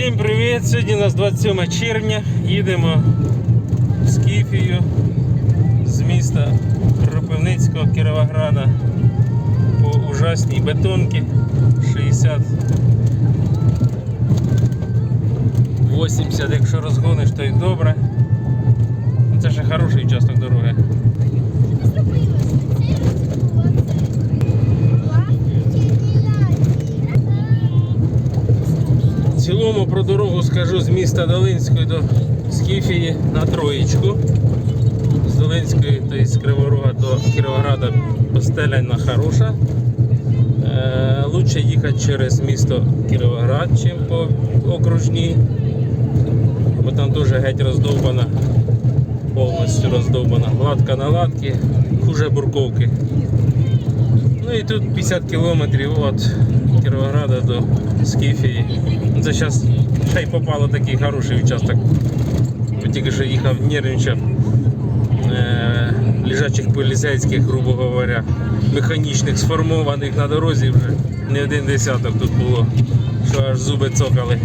Всім привіт! Сьогодні у нас 27 червня. Їдемо в Скіфію з міста Кропивницького Кіровограда по ужасній бетонці 60 80, якщо розгониш, то й добре. Це ще хороший участок дороги. Цілому про дорогу скажу з міста Долинської до Скіфії на троєчку. З Долинської, тобто з Криворога до Кіровограда постеляна хороша. Е, лучше їхати через місто Кіровоград, чим по окружній. Бо там теж геть роздовбана, повністю роздовбана. Гладка на латки, хуже бурковки. Ну і тут 50 кілометрів від Кіровограда до Скіфії. Ну, Це зараз ще й попало такий хороший участок. Тільки що їхав, нервничав. Е, лежачих поліцейських, грубо говоря, механічних сформованих на дорозі вже не один десяток тут було, що аж зуби цокали.